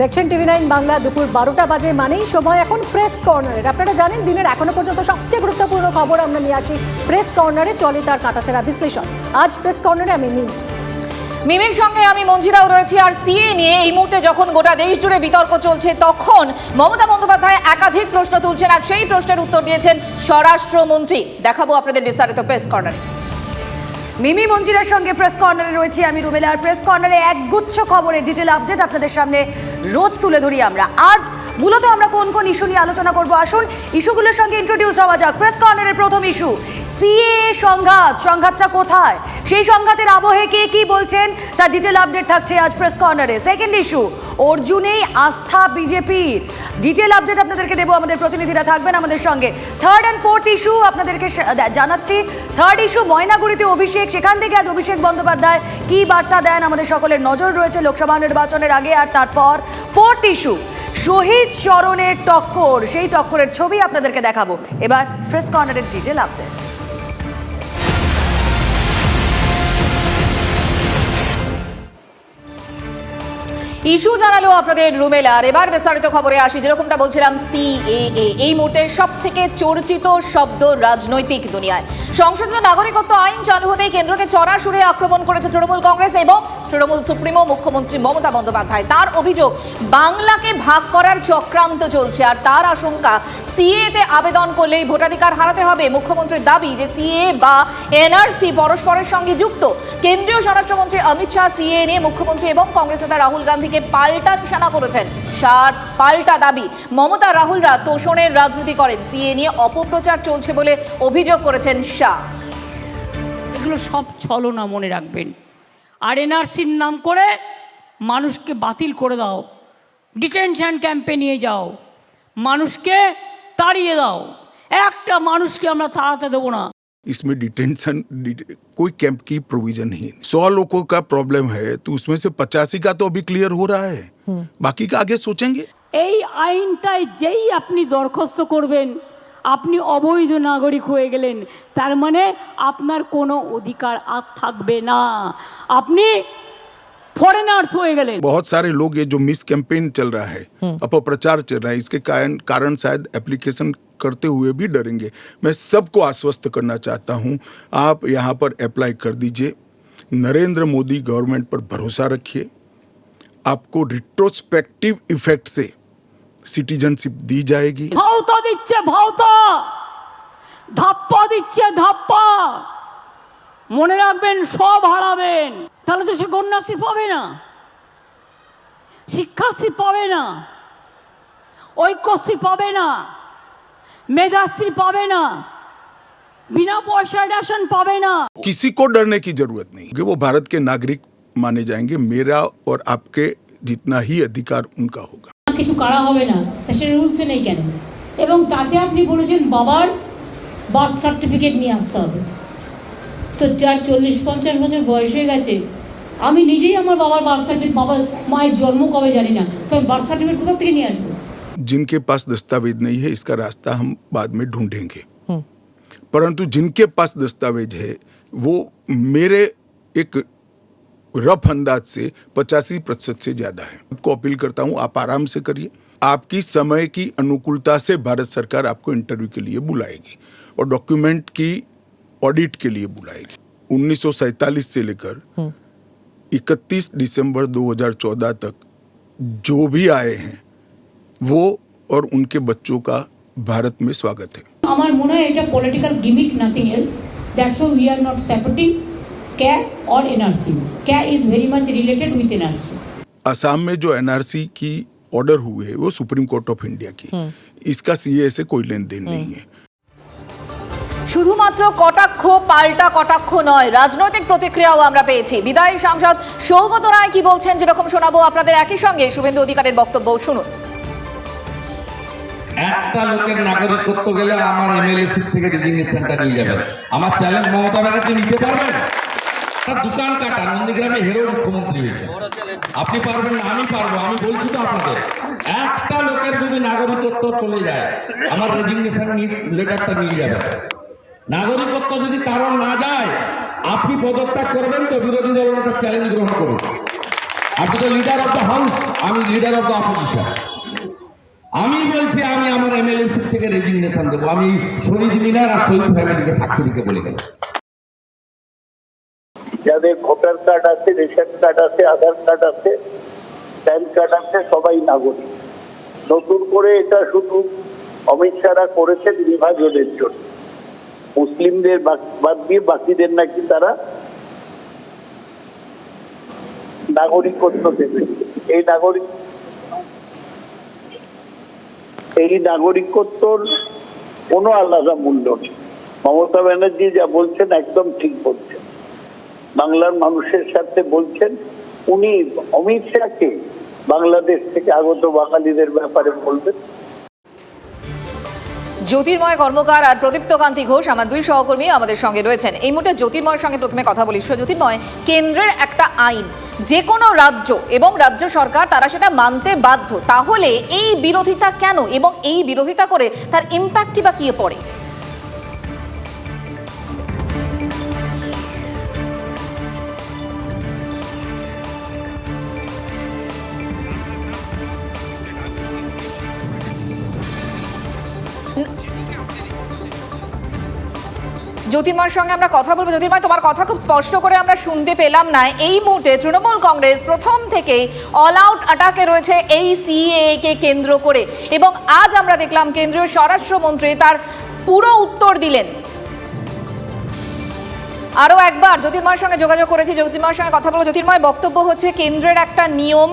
দেখছেন TV nine Bangla দুপুর বারোটা বাজে মানেই সময় এখন প্রেস কর্নারের আপনারা জানেন দিনের এখনও পর্যন্ত সবচেয়ে গুরুত্বপূর্ণ খবর আমরা নিয়ে আসি প্রেস কর্নারে চলে তার কাটাছেড়া বিশ্লেষণ। আজ প্রেস কর্নারে আমি মিমি। মিমির সঙ্গে আমি মঞ্জিরাও রয়েছি আর সিএ নিয়ে এই মুহূর্তে যখন গোটা দেশ জুড়ে বিতর্ক চলছে, তখন মমতা বন্দ্যোপাধ্যায় একাধিক প্রশ্ন তুলছেন আর সেই প্রশ্নের উত্তর দিয়েছেন স্বরাষ্ট্রমন্ত্রী। দেখাবো আপনাদের বিস্তারিত প্রেস কর্নারে মিমি মঞ্জিরার সঙ্গে প্রেস কর্নারে রয়েছি আমি রুবেলা। আর প্রেস কর্নারে এক গুচ্ছ খবরের ডিটেল আপডেট আপনাদের সামনে রোজ তুলে ধরি আমরা। আজ মূলত আমরা কোন কোন ইস্যু নিয়ে আলোচনা করব? আসুন ইস্যুগুলোর সঙ্গে ইন্ট্রোডিউস হওয়া যাক। প্রেস কর্নারের প্রথম ইস্যু সিএ সংঘাত, সংঘাতটা কোথায়? সেই সংঘাতের আবহে কে কি বলছেন? তার ডিটেল আপডেট থাকছে আজ প্রেস কর্নারে সেকেন্ড ইস্যু অর্জুনেই আস্থা বিজেপির। ডিটেল আপডেট আপনাদেরকে দেবো আমাদের প্রতিনিধিরা থাকবেন আমাদের সঙ্গে। থার্ড অ্যান্ড ফোর্থ ইস্যু আপনাদেরকে জানাচ্ছি। থার্ড ইস্যু ময়নাগুড়িতে অভিষেক। সেখান থেকে আজ অভিষেক বন্দ্যোপাধ্যায় কি বার্তা দেন? আমাদের সকলের নজর রয়েছে লোকসভা নির্বাচনের আগে আর তারপর। ফোর্থ ইস্যু শহীদ স্মরণের টক্কর। সেই টক্করের ছবি আপনাদেরকে দেখাবো। এবার প্রেস কর্নারের ডিটেল আপডেট ইস্যু জানালো আপনাদের রুমেলা আর এবার বিস্তারিত খবরে আসি, যেরকমটা বলছিলাম সিএএ এই মুহূর্তে সব থেকে চর্চিত শব্দ রাজনৈতিক দুনিয়ায়। সংশোধিত নাগরিকত্ব আইন চালু হতেই কেন্দ্রকে চড়া সুরে আক্রমণ করেছে তৃণমূল কংগ্রেস এবং তৃণমূল সুপ্রিমো মুখ্যমন্ত্রী মমতা বন্দ্যোপাধ্যায়। তার অভিযোগ, বাংলাকে ভাগ করার চক্রান্ত চলছে, আর তার আশঙ্কা সিএতে আবেদন করলেই ভোটাধিকার হারাতে হবে। মুখ্যমন্ত্রীর দাবি যে সিএ বা এনআরসি পরস্পরের সঙ্গে যুক্ত। কেন্দ্রীয় স্বরাষ্ট্রমন্ত্রী অমিত শাহ সিএ নিয়ে মুখ্যমন্ত্রী এবং কংগ্রেস নেতা রাহুল গান্ধীকে পাল্টা নিশানা করেছেন। সার পাল্টা দাবি। মমতা রাহুলরা তোষণের রাজনীতি করেন। সিএ নিয়ে অপপ্রচার চলছে বলে অভিযোগ করেছেন শাহ। এগুলো সব ছলনা মনে রাখবেন। আর এনআরসির নাম করে মানুষকে বাতিল করে দাও। ডিটেনশন ক্যাম্পে নিয়ে যাও। মানুষকে তাড়িয়ে দাও। একটা মানুষকে আমরা তাড়াতে দেবো না। इसमें डिटेंशन डिट- कोई कैंप की प्रोविजन नहीं सौ लोगों का प्रॉब्लम है तो उसमें से पचासी का तो अभी क्लियर हो रहा है बाकी का आगे सोचेंगे এই আইনটায় যেই আপনি দরখাস্ত করবেন আপনি অবৈধ নাগরিক হয়ে গেলেন তার মানে আপনার কোনো অধিকার আর থাকবে না আপনি ফরেনার্স হয়ে গেলেন बहुत सारे लोग ये जो मिस कैंपेन चल रहा है अपप्रचार चल रहा है इसके कारण कारण शायद एप्लीकेशन करते हुए भी डरेंगे मैं सबको आश्वस्त करना चाहता हूं आप यहां पर अप्लाई कर दीजिए नरेंद्र मोदी गवर्नमेंट पर भरोसा रखिए आपको रिट्रोस्पेक्टिव इफेक्ट से सिटीजनशिप दी जाएगी ভাওতা দিচ্ছে ভাওতা ধাপ্পা দিচ্ছে ধাপ্পা মনে রাখবেন সব হারাবেন তাহলে তো সে কন্যাশ্রী পাবে না শিক্ষাশ্রী পাবে না ঐক্যশ্রী পাবে না মেধাশ্রী পাবে না বিনা পয়সায় রেশন পাবে না किसी को डरने की जरूरत नहीं कि वो भारत के नागरिक माने जाएंगे मेरा और आपके जितना ही अधिकार उनका होगा কিছু করা হবে না তা সে রুলসে নেই কেন এবং তাতে আপনি বলেছেন বাবার বার্থ সার্টিফিকেট নিয়ে আসতে হবে তো যার চল্লিশ পঞ্চাশ বছর বয়স হয়ে গেছে আমি নিজেই আমার বাবার বার্থ সার্টিফিকেট বাবার মায়ের জন্ম কবে জানি না তো আমি বার্থ সার্টিফিকেট কোথা থেকে নিয়ে আসবো जिनके पास दस्तावेज़ नहीं है इसका रास्ता हम बाद में ढूंढेंगे। परंतु जिनके पास दस्तावेज़ है वो मेरे एक रफ अंदाज से पचासी प्रतिशत से ज़्यादा है। आपको अपील करता हूँ आप आराम से करिए। आपकी समय की अनुकूलता से भारत सरकार आपको इंटरव्यू के लिए बुलाएगी और डॉक्यूमेंट की ऑडिट के लिए बुलाएगी। उन्नीस से लेकर 31 दिसंबर 2014 तक जो भी आए हैं वो और उनके बच्चों का भारत में स्वागत है আমার মনে হয় এটা political gimmick nothing else that's we are not supporting CAA or NRC CAA is very much related with NRC Assam में जो एनआरसी की ऑर्डर हुए है वो सुप्रीम कोर्ट ऑफ इंडिया की इसका सीए से कोई लेन देन नहीं है শুধুমাত্র কটাক্ষ পাল্টা কটাক্ষ নয় রাজনৈতিক প্রতিক্রিয়াও আমরা পেয়েছি বিদায়ী সাংসদ সৌগত রায় কি বলছেন যেরকম শোনাবো আপনাদের একই সঙ্গে শুভেন্দু অধিকারের বক্তব্য শুনুন একটা লোকের নাগরিকত্ব গেলে আমার এমএলএ সিট থেকে রেজিগনেশনটা নিয়ে যাবেন আমার চ্যালেঞ্জ মমতা ব্যানার্জি নিতে পারবেন? তার দোকান কাটা, নন্দীগ্রামে হেরো মুখ্যমন্ত্রী হয়েছে। আপনি পারবেন না, আমি পারব, আমি বলছি তো আপনাদের। একটা লোকের যদি নাগরিকত্ব চলে যায়, আমার রেজিগনেশন লেটারটা নিয়ে যাবেন নাগরিকত্ব যদি কারণ না যায়, আপনি পদত্যাগ করবেন তো বিরোধী দল নেতা চ্যালেঞ্জ গ্রহণ করুন। আপনি তো লিডার অফ দ্য হাউস আমি লিডার অফ দ্য অপোজিশন আমি বলছি, আমি আমার এমএলএ সিট থেকে রেজিগনেশন দেবো। আমি শহীদ মিনার আর শহীদ ফ্যামিলিকে সাক্ষী দিতে বলে গেলাম। যাদের ভোটার কার্ড আছে, রেশন কার্ড আছে, আধার কার্ড আছে, প্যান কার্ড আছে, সবাই নাগরিক। নতুন করে এটা শুধু অমিত শাহরা করেছেন বিভাজনের জন্য। মুসলিমদের বাদ দিয়ে বাকিদের নাকি তারা নাগরিকত্ব দেবে এই নাগরিক এই নাগরিকত্বর কোনো আলাদা মূল্য নেই। মমতা ব্যানার্জি যা বলছেন একদম ঠিক বলছেন। বাংলার মানুষের সাথে বলছেন, উনি অমিত শাহকে বাংলাদেশ থেকে আগত বাঙালিদের ব্যাপারে বলবেন। জ্যোতির্ময় কর্মকার আর প্রদীপ্ত কান্তি ঘোষ, আমার দুই সহকর্মী আমাদের সঙ্গে রয়েছেন। এই মুহূর্তে জ্যোতির্ময়ের সঙ্গে প্রথমে কথা বলি। জ্যোতির্ময়, কেন্দ্রের একটা আইন যে কোনো রাজ্য এবং রাজ্য সরকার তারা সেটা মানতে বাধ্য, তাহলে এই বিরোধিতা কেন এবং এই বিরোধিতা করে তার ইম্প্যাক্টই বা কি পড়ে? জ্যোতির্ময়ের সঙ্গে আমরা কথা বলব। জ্যোতির্ময় তোমার কথা খুব স্পষ্ট করে আমরা শুনতে পেলাম না। এই মুহূর্তে তৃণমূল কংগ্রেস প্রথম থেকে অল আউট অ্যাটাকে রয়েছে এই সিএ কে কেন্দ্র করে। এবং আজ আমরা দেখলাম কেন্দ্রীয় স্বরাষ্ট্রমন্ত্রী তার পুরো উত্তর দিলেন। আরও একবার জ্যোতির্ময়ের সঙ্গে যোগাযোগ করেছি। জ্যোতির্ময়ের সঙ্গে কথা বলব। জ্যোতির্ময় বক্তব্য হচ্ছে কেন্দ্রের একটা নিয়ম,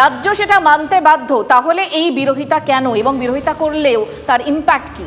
রাজ্য সেটা মানতে বাধ্য। তাহলে এই বিরোধিতা কেন? এবং বিরোধিতা করলেও তার ইম্প্যাক্ট কী?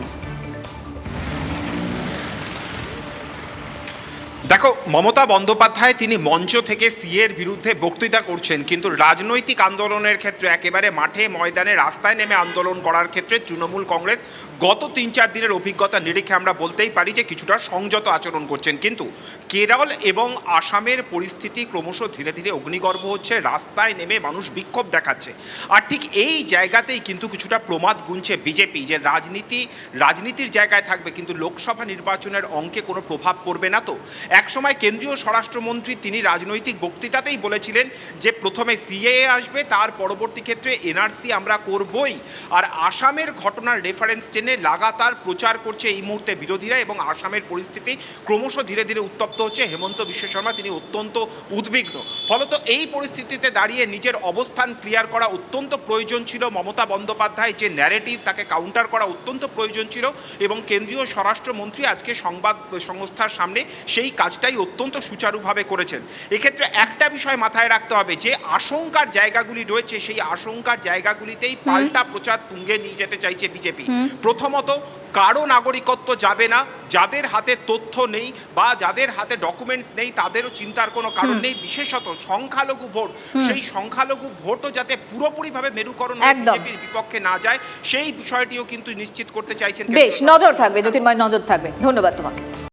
দেখো, মমতা বন্দ্যোপাধ্যায় তিনি মঞ্চ থেকে সিএর বিরুদ্ধে বক্তৃতা করছেন, কিন্তু রাজনৈতিক আন্দোলনের ক্ষেত্রে একেবারে মাঠে ময়দানে রাস্তায় নেমে আন্দোলন করার ক্ষেত্রে তৃণমূল কংগ্রেস গত তিন চার দিনের অভিজ্ঞতা নিরিখে আমরা বলতেই পারি যে কিছুটা সংযত আচরণ করছেন। কিন্তু কেরল এবং আসামের পরিস্থিতি ক্রমশ ধীরে ধীরে অগ্নিগর্ভ হচ্ছে, রাস্তায় নেমে মানুষ বিক্ষোভ দেখাচ্ছে। আর ঠিক এই জায়গাতেই কিন্তু কিছুটা প্রমাদ গুনছে বিজেপি যে রাজনীতি, রাজনীতির জায়গায় থাকবে, কিন্তু লোকসভা নির্বাচনের অঙ্কে কোনো প্রভাব পড়বে না তো। একসময় কেন্দ্রীয় স্বরাষ্ট্রমন্ত্রী তিনি রাজনৈতিক বক্তৃতাতেই বলেছিলেন যে প্রথমে সিএএ আসবে, তার পরবর্তী ক্ষেত্রে এনআরসি আমরা করবই। আর আসামের ঘটনার রেফারেন্স টেনে লাগাতার প্রচার করছে এই মুহূর্তে বিরোধীরা এবং আসামের পরিস্থিতি ক্রমশ ধীরে ধীরে উত্তপ্ত হচ্ছে। হেমন্ত বিশ্ব শর্মা, তিনি অত্যন্ত উদ্বিগ্ন। ফলত এই পরিস্থিতিতে দাঁড়িয়ে নিজের অবস্থান ক্লিয়ার করা অত্যন্ত প্রয়োজন ছিল। মমতা বন্দ্যোপাধ্যায় যে ন্যারেটিভ তাকে কাউন্টার করা অত্যন্ত প্রয়োজন ছিল এবং কেন্দ্রীয় স্বরাষ্ট্রমন্ত্রী আজকে সংবাদ সংস্থার সামনে সেই কাজটাই অত্যন্ত সুচারুভাবে করেছেন। এক্ষেত্রে একটা বিষয় মাথায় রাখতে হবে যে আশঙ্কার জায়গাগুলি রয়েছে সেই আশঙ্কার জায়গাগুলিতেই পাল্টা প্রচার তুঙ্গে নিয়ে যেতে চাইছে বিজেপি। প্রথমত কারও নাগরিকত্ব যাবে না যাদের হাতে তথ্য নেই বা যাদের হাতে ডকুমেন্টস নেই তাদেরও চিন্তার কোনো কারণ নেই। বিশেষত সংখ্যালঘু ভোট সেই সংখ্যালঘু ভোটও যাতে পুরোপুরিভাবে মেরুকরণ বিজেপির বিপক্ষে না যায় সেই বিষয়টিও কিন্তু নিশ্চিত করতে চাইছেন বেশ নজর থাকবে জ্যোতির্ময় নজর থাকবে। ধন্যবাদ তোমাকে।